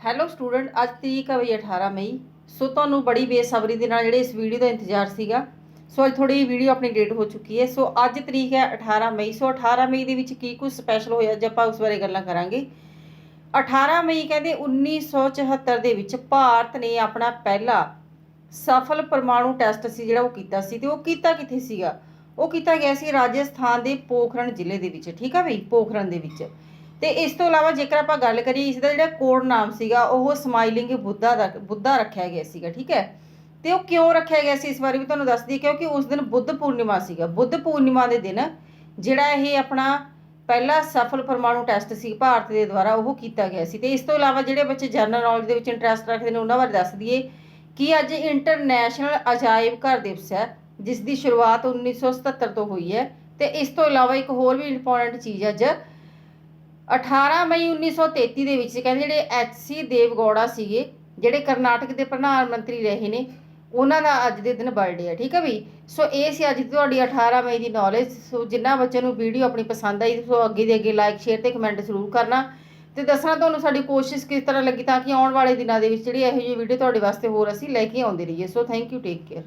Hello student ਅੱਜ ਤਰੀਕ ਹੈ ਬਈ 18 ਮਈ। ਸੋ ਤੁਹਾਨੂੰ ਬੜੀ ਬੇਸਬਰੀ ਦੇ ਨਾਲ ਜਿਹੜੇ ਇਸ ਵੀਡੀਓ ਦਾ ਇੰਤਜ਼ਾਰ ਸੀਗਾ। ਸੋ ਅੱਜ ਥੋੜੀ ਵੀਡੀਓ ਆਪਣੀ ਡੇਟ ਹੋ ਚੁੱਕੀ ਹੈ। ਸੋ ਅੱਜ ਤਰੀਕ ਹੈ 18 ਮਈ। ਸੋ 18 ਮਈ ਦੇ ਵਿੱਚ ਕੀ ਕੁਝ ਸਪੈਸ਼ਲ ਹੋਇਆ ਜੇ ਆਪਾਂ ਉਸ ਬਾਰੇ ਗੱਲਾਂ ਕਰਾਂਗੇ। 18 ਮਈ ਕਹਿੰਦੇ 1974 ਦੇ ਵਿੱਚ ਭਾਰਤ ਨੇ ਆਪਣਾ ਪਹਿਲਾ ਸਫਲ ਪਰਮਾਣੂ ਟੈਸਟ ਸੀ ਜਿਹੜਾ ਉਹ ਕੀਤਾ ਸੀ। ਤੇ ਉਹ ਕੀਤਾ ਕਿੱਥੇ ਸੀਗਾ? ਉਹ ਕੀਤਾ ਗਿਆ ਸੀ ਰਾਜਸਥਾਨ ਦੇ ਪੋਖਰਨ ਜ਼ਿਲ੍ਹੇ ਦੇ ਵਿੱਚ। ਠੀਕ ਆ ਬਈ? ਪੋਖਰਨ ਦੇ ਵਿੱਚ। ਤੇ ਇਸ ਤੋਂ ਇਲਾਵਾ ਜੇਕਰ ਆਪਾਂ ਗੱਲ ਕਰੀਏ, ਇਸ ਦਾ ਜਿਹੜਾ ਕੋਡ ਨਾਮ ਸੀਗਾ, ਉਹ ਸਮਾਈਲਿੰਗ ਬੁੱਧਾ ਦਾ, ਬੁੱਧਾ ਰੱਖਿਆ ਗਿਆ ਸੀਗਾ, ਠੀਕ ਹੈ? ਤੇ ਉਹ ਕਿਉਂ ਰੱਖਿਆ ਗਿਆ ਸੀ? ਇਸ ਬਾਰੇ ਵੀ ਤੁਹਾਨੂੰ ਦੱਸਦੀ ਕਿਉਂਕਿ ਉਸ ਦਿਨ ਬੁੱਧ ਪੂਰਨਿਮਾ ਸੀਗਾ। ਬੁੱਧ ਪੂਰਨਿਮਾ ਦੇ ਦਿਨ ਜਿਹੜਾ ਇਹ ਆਪਣਾ ਪਹਿਲਾ ਸਫਲ ਪਰਮਾਣੂ ਟੈਸਟ ਸੀ ਭਾਰਤ ਦੇ ਦੁਆਰਾ, ਉਹ ਕੀਤਾ ਗਿਆ ਸੀ। ਤੇ ਇਸ ਤੋਂ ਇਲਾਵਾ ਜਿਹੜੇ ਬੱਚੇ ਜਨਰਲ ਨੌਲੇਜ ਦੇ ਵਿੱਚ ਇੰਟਰਸਟ ਰੱਖਦੇ ਨੇ, ਉਹਨਾਂ ਬਾਰੇ ਦੱਸ ਦਈਏ ਕਿ ਅੱਜ ਇੰਟਰਨੈਸ਼ਨਲ ਅਜਾਇਬ ਘਰ ਦਿਵਸ ਹੈ, ਜਿਸ ਦੀ ਸ਼ੁਰੂਆਤ 1977 ਤੋਂ ਹੋਈ ਹੈ। ਤੇ ਇਸ ਤੋਂ ਇਲਾਵਾ ਇੱਕ ਹੋਰ ਵੀ ਇੰਪੋਰਟੈਂਟ ਚੀਜ਼ ਅੱਜ 18 ਮਈ 1933 ਦੇ ਵਿੱਚ ਕਹਿੰਦੇ ਜਿਹੜੇ ਐਚ.ਸੀ. ਦੇਵਗੌੜਾ ਸੀਗੇ, ਜਿਹੜੇ ਕਰਨਾਟਕ ਦੇ ਪ੍ਰਧਾਨ ਮੰਤਰੀ ਰਹੇ ਨੇ, ਉਹਨਾਂ ਦਾ ਅੱਜ ਦੇ ਦਿਨ ਬਰਥਡੇ ਹੈ ਠੀਕ ਹੈ ਵੀ ਸੋ ਇਹ ਸੀ ਅੱਜ ਦੀ ਤੁਹਾਡੀ 18 ਮਈ ਦੀ ਨੌਲੇਜ ਸੋ ਜਿੰਨਾ ਬੱਚਿਆਂ ਨੂੰ ਵੀਡੀਓ ਆਪਣੀ ਪਸੰਦ ਆਈ, ਸੋ ਅੱਗੇ ਦੇ ਅੱਗੇ ਲਾਈਕ ਸ਼ੇਅਰ ਤੇ ਕਮੈਂਟ ਜ਼ਰੂਰ ਕਰਨਾ। ਤੇ ਦੱਸਣਾ ਤੁਹਾਨੂੰ ਸਾਡੀ ਕੋਸ਼ਿਸ਼ ਕਿਸ ਤਰ੍ਹਾਂ ਲੱਗੀ ਤਾਂ ਕਿ ਆਉਣ ਵਾਲੇ ਦਿਨਾਂ ਦੇ ਵਿੱਚ ਜਿਹੜੀ ਇਹੋ ਜਿਹੀ ਵੀਡੀਓ ਤੁਹਾਡੇ ਵਾਸਤੇ ਹੋਰ ਅਸੀਂ ਲੈ ਕੇ ਆਉਂਦੇ ਰਹੀਏ। So thank you take care